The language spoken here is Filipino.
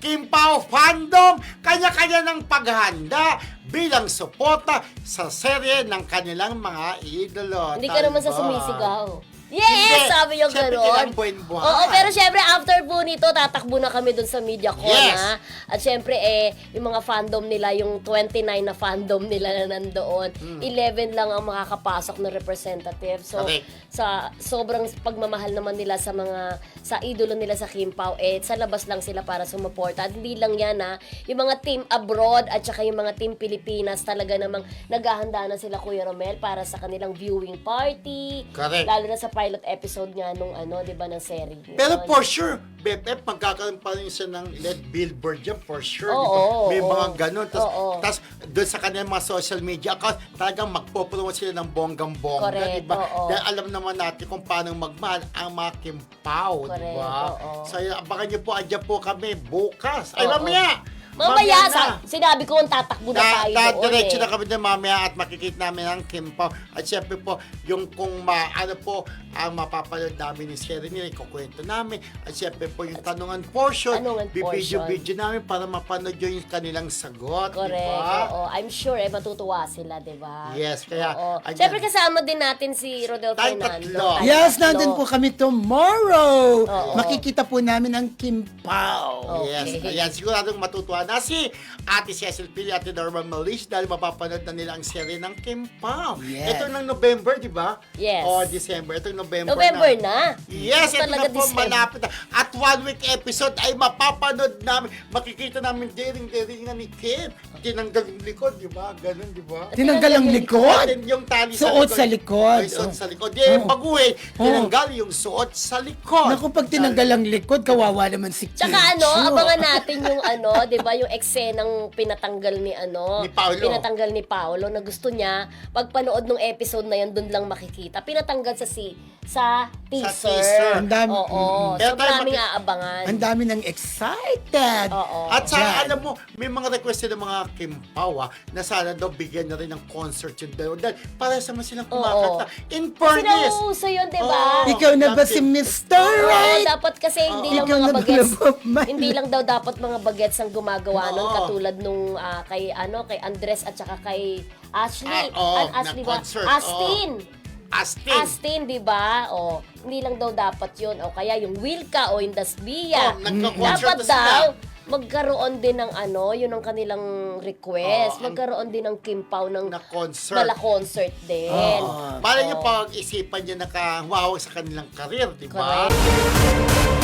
Kim Pao fandom, kanya-kanya ng paghahanda bilang suporta sa serye ng kanilang mga idolo. Hindi ka naman sa sumisigaw. Yes! Hindi. Sabi yung Siyempre, gano'n. kailangan. Oo, pero syempre, after po nito, tatakbo na kami dun sa media con, Yes. ha? At syempre, eh, yung mga fandom nila, yung 29 na fandom nila na nandoon, 11 lang ang makakapasok na representative. So, Hmm. Correct. sa sobrang pagmamahal naman nila sa mga, sa idolo nila sa Kim Pao, eh, sa labas lang sila para sumuporta. At hindi lang yan, ha? Yung mga team abroad at saka yung mga team Pilipinas, talaga namang naghahanda na sila, Kuya Romel, para sa kanilang viewing party. Correct. Lalo na sa pilot episode nga nung ano, 'di ba, ng serie. Pero Yun. for sure, BFF, magkakaroon pa rin siya ng LED billboard dyan, for sure. Oo, di ba? May oo. mga ganun. Tapos, Oo. tas, doon sa kanilang mga social media account, talagang magpo-promote sila ng bonggang-bongga, Correct, di ba? oo. Dahil alam naman natin kung paano magmahal ang mga kimpaw, Correct, ba? oo. So, yun, abangan niyo po, andyan po kami bukas. Ay, Oo. mamaya! Mamaya, na. sa, sinabi ko, tatakbo na Ta- tayo ta- doon diretso eh. na kami din mamaya at makikita namin ang Kim Pao. At syempre po, yung kung ma, ano po, ang mapapanood namin ni Sherry nila, ikukwento namin. At syempre po, yung tanungan portion, Tanungan bibidyo-video namin para mapanood yun yung kanilang sagot. Correct. Di ba? Oo. I'm sure eh matutuwa sila, 'di ba? Yes, kaya, Oo. andyan. Siyempre kasama din natin si Rodel Tayong Fernando. tatlo. Tayong Yes, tatlo. nandun po kami tomorrow. Oo. Makikita po namin ang Kim Pao. Okay. Yes, ayan, siguradong matutuwa na si Ate Cecil Pili, Ate Norma Malish dahil mapapanood na nila ang serye ng Kim Pao. Yes. Ito ng November, di ba? Yes. O December. Ito November, November na. Yes, ito Talaga na po, December. malapit na. At one week episode ay mapapanood namin. Makikita namin daring-daring na ni Kim. Tinanggal yung likod, di ba? Ganun, di ba? Tinanggal ang likod? Then yung tali Suot sa likod. Ay, suot Oh. sa likod. Di, Oh. baguhin. Oh. Tinanggal yung suot sa likod. Naku, pag tinanggal ang likod, kawawa naman si Kim. Tsaka ano, abangan natin yung ano, 'di ba, yung eksenang pinatanggal ni ano, Ni Paolo. pinatanggal ni Paolo na gusto niya pagpanood ng episode na yun doon lang makikita. Pinatanggal sa si sa teaser. teaser. Ang dami- Oo. Mm. Pero So tayo maraming maki- aabangan. Ang dami nang excited. Oo. At sa, Yan. alam mo, may mga request din ng mga Kim Pao, ah, na sana daw bigyan na rin ng concert yung dalawa. Dahil para sa mga silang kumakanta. In fairness, nauuso yun, 'di ba? Oo. Ikaw na ba si Mr. Oo, Right? dapat kasi hindi lang Ikaw mga na ba bagets. Hindi lang daw dapat mga bagets ang gumagawa nun Oo. katulad nung ah, kay ano kay Andres at saka kay Ashley. Ah, oo, An- Ashley na ba? concert, Astin. Astin. Astin, 'di ba? O, hindi lang daw dapat 'yun. O kaya yung Wilka o yung Dasbia. Oh, nagka-concert dapat na sila. daw magkaroon din ng ano, yun ang kanilang request. Oo, ang- magkaroon din ng Kim Pao ng na concert. bala concert din. Oo. Malay niyo Oo. pag isipan niya nakahawak sa kanilang karir, di ba? Correct.